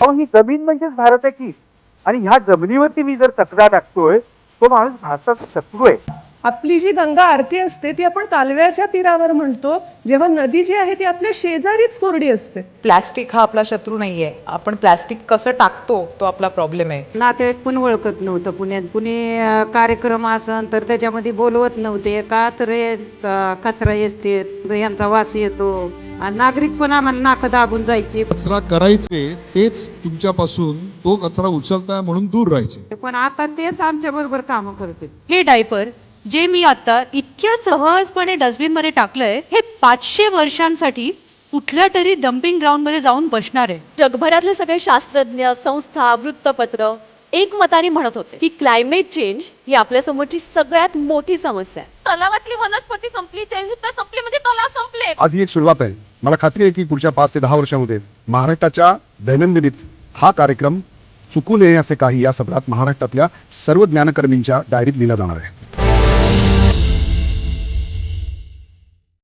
अहो ही जमीन म्हणजेच भारताची. आणि ह्या जमिनीवरती मी जर कचरा टाकतोय तो माणूस भारताचा शत्रू आहे. आपली जी गंगा आरती असते ती आपण कालव्याच्या तीरावर म्हणतो. जेव्हा नदी जी आहे ती आपल्या शेजारीच कोरडी असते. प्लॅस्टिक हा आपला शत्रू नाहीये. आपण प्लॅस्टिक कसं टाकतो तो आपला प्रॉब्लेम आहे. नातेवाईक पण ओळखत नव्हतं पुण्यात. कुणी अं, कार्यक्रम असन तर त्याच्यामध्ये बोलवत नव्हते. का तर हे, अं, कचरा येते यांचा वास येतो. नागरिक पण आम्हाला नाकं दाबून जायचे. कचरा करायचे तेच तुमच्यापासून तो कचरा उचलताय म्हणून दूर राहायचे. पण आता तेच आमच्या बरोबर कामं करते. हे डायपर जे मी आता इतक्या सहजपणे डस्टबिनमध्ये टाकलंय हे पाचशे वर्षांसाठी कुठल्या तरी डम्पिंग ग्राउंडमध्ये जाऊन बसणार आहे. जगभरातले सगळे शास्त्रज्ञ संस्था वृत्तपत्र एकमताने म्हणत होते की क्लायमेट चेंज ही आपल्या समोरची सगळ्यात मोठी समस्या आहे. तलावातली वनस्पती संपली संपली म्हणजे तलाव संपले. आज ही एक सुरुवात आहे. मला खात्री आहे की पुढच्या पाच ते दहा वर्षामध्ये महाराष्ट्राच्या दैनंदिनीत हा कार्यक्रम चुकू नये असे काही या सत्रात महाराष्ट्रातल्या सर्व ज्ञानकर्मींच्या डायरीत लिहिला जाणार आहे.